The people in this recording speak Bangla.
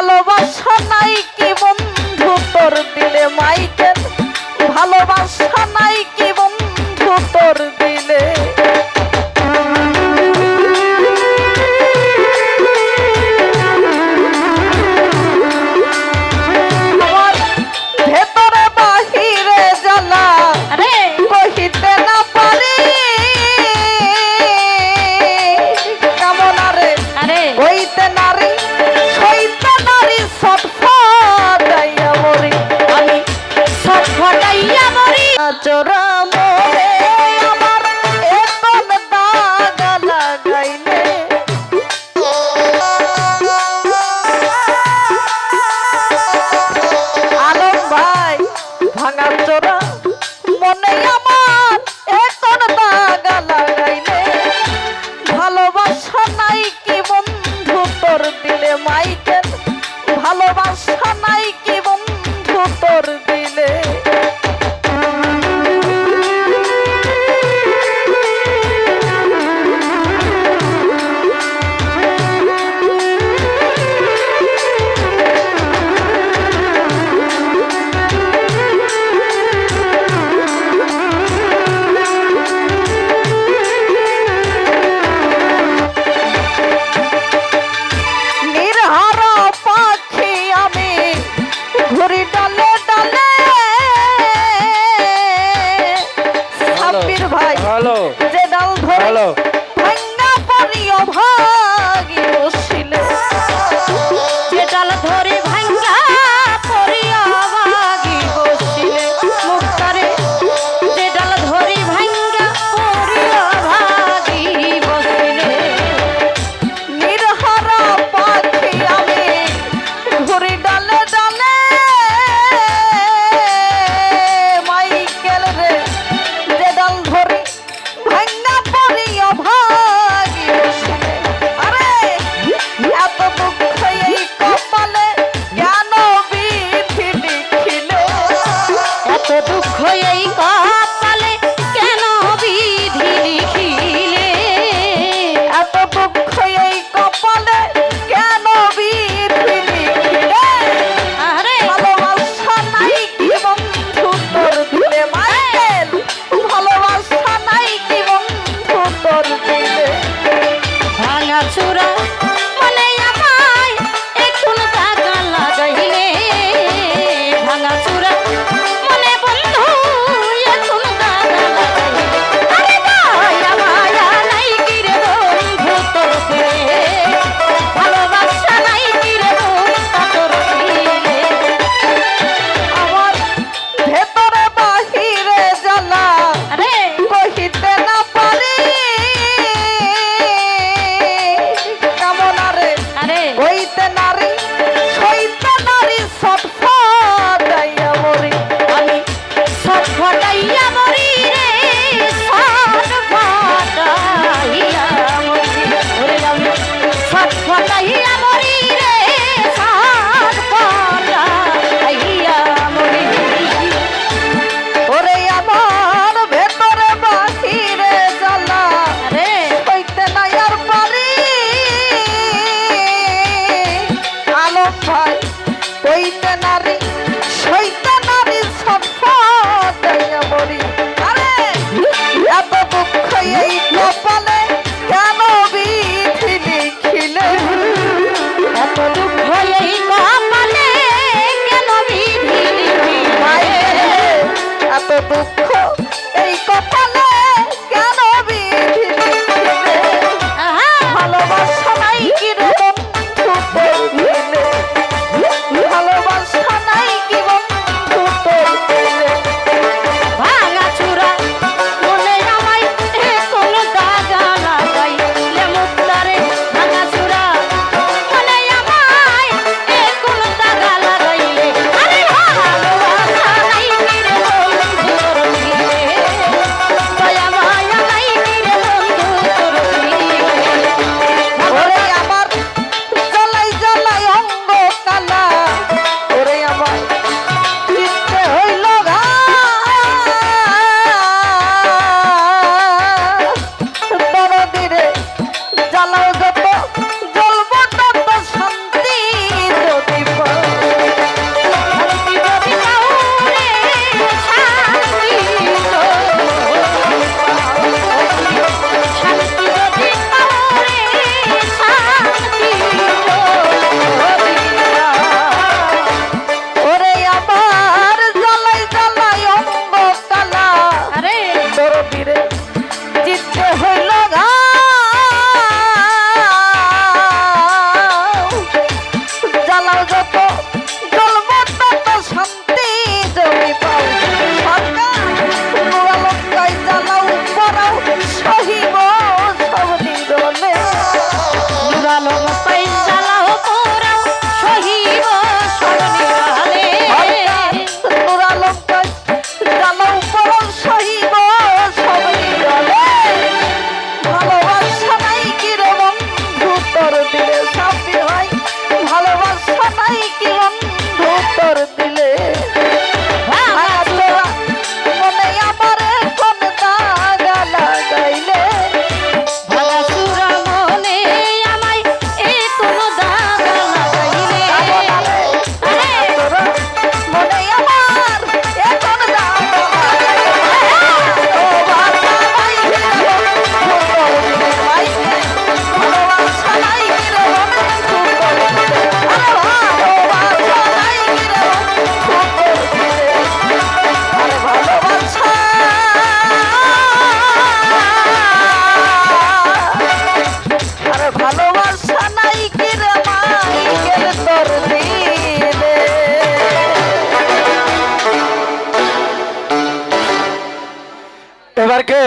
ভালোবাসা নাই কি বন্ধু তোর দিলে মাইকেল? ভালোবাসা নাই কি বন্ধু তোর দিলে Acorda aí, é কে